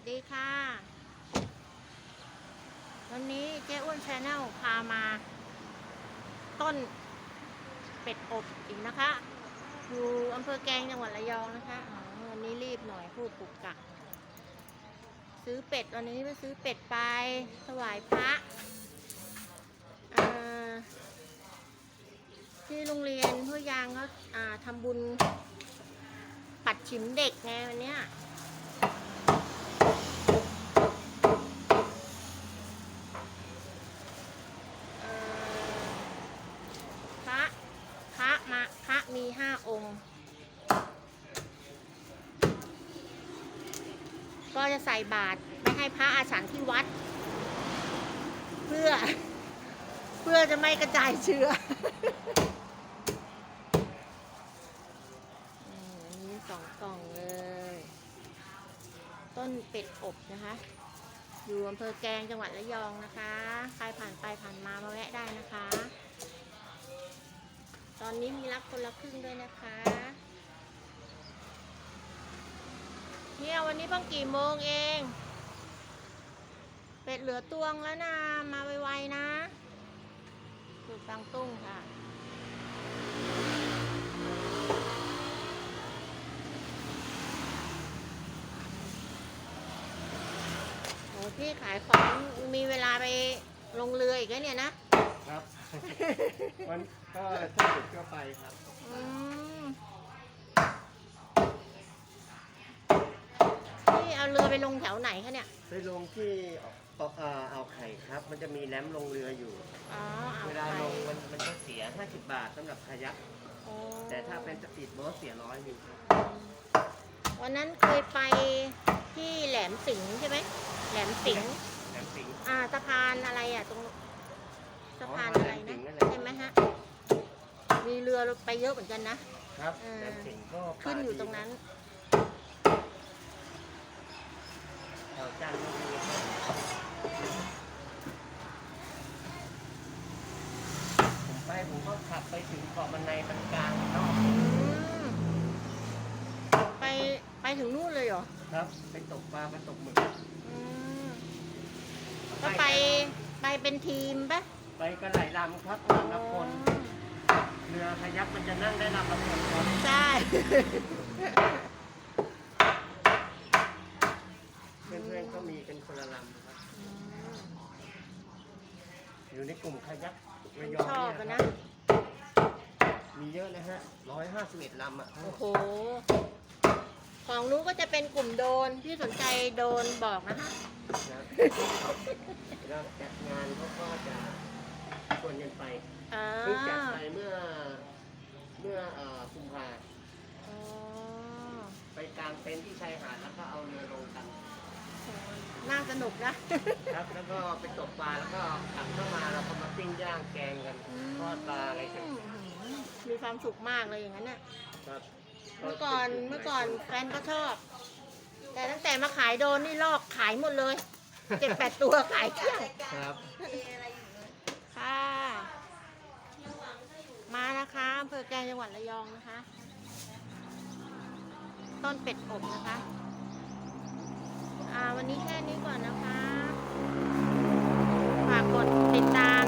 สดีค่ะ วันนี้เจ๊อ้วนชาแนลพามา ต้นเป็ดอบอีกนะคะ อยู่อำเภอแกลงจังหวัดระยองนะคะอันนี้รีบหน่อยพูดปุกกักซื้อเป็ดวันนี้ไปซื้อเป็ดไปถวายพระที่โรงเรียนห้วยางเขาอ่าทำบุญปัดฉิมเด็กไงวันเนี้ยเอ่อพระพระมาพระมีห้าองค์ ก็จะใส่บาตรไม่ให้พระอาฉันที่วัด เพื่อ เพื่อจะไม่กระจายเชื้ออันนี้สองกล่องเลย ต้นเป็ดอบนะคะ อยู่อำเภอแกงจังหวัดระยองนะคะ ใครผ่านไปผ่านมามาแวะได้นะคะ ตอนนี้มีรับคนละครึ่งด้วยนะคะ เนี่ยวันนี้เพิ่งกี่โมงเอง เป็ดเหลือตวงแล้วนะมาไวๆนะสูตรตังตุ้งค่ะโอ้พี่ขายของมีเวลาไปลงเรืออีกแล้วเนี่ยนะ ครับ วันก็ถ้าหยุดก็ไปครับ อืม เอาเรือไปลงแถวไหนคะเนี่ย ไปลงที่เอ่ออ่าวไข่ครับ มันจะมีแรมลงเรืออยู่ อ๋ออ่าวเวลาไทลยงมันมันก็เสีย 50 บาทสำหรับคายัก โอ้แต่ถ้าเป็นสปีดโบ๊ทเสียร้อยหนึ่งครับวันนั้นเคยไปที่แหลมสิงห์ใช่ไหม แหลมสิงห์แหลมสิงห์ อ่าสะพานอะไรอะตรงสะพานอ๋ออะไรแหลมสินะงห์นั่นแหละ ใช่ไหมฮะ มีเรือไปเยอะเหมือนกันนะ ครับเออแหลมสิงห์ก็ขึ้นอยู่ตรงนั้น แถวจันทบุรีครับ ผมไปผมก็ขับไปถึงเกาะมันในมันกลางนอกอืมไปไปถึงนู่นเลยเหรอครับ ไปตกปลาไปตกหมึกอืมก็ไปไปเป็นทีมปะไปกันหลายลำครับลำละคนเรือคายักมันจะนั่งได้ลำละคนครับใช่ เพื่อนๆก็มีเป็นคนละลำนะครับ อยู่ในกลุ่มคายักระยองชอบเนี่อะยนะ มีเยอะเลยฮะร้อยห้าสิบเอ็ดลำอะทั้งหมโอ้ดโห ของนู้นก็จะเป็นกลุ่มโดนที่สนใจโดนบอกนะฮะนะแล้วจัดงานเขาก็จะชวนกันไปอ่าเพิ่งจัดไปเมื่อเมื่อเอ่อกุมภาอ๋อไปกางเต็นท์ที่ชายหาดแล้วก็เอาเรือลงกัน น่าสนุกนะ ครับแล้วก็ไปตกปลาแล้วก็กลับเข้ามาแล้วก็มาปิ้งย่างแกงกันทอดปลาอะไรกันมีความสุขมากเลยอย่างนั้นน่ะ ครับเมื่อก่อนเมื่อก่อนแฟนก็ชอบ แต่ตั้งแต่มาขายโดนนี่ลอกขายหมดเลยเจ็ดแปดตัวขายเกลี้ยงครับ ค่ะ มานะคะอำเภอแกลงจังหวัดระยองนะคะ ต้นเป็ดอบนะคะอ่า วันนี้แค่นี้ก่อนนะคะ ฝากกดติดตาม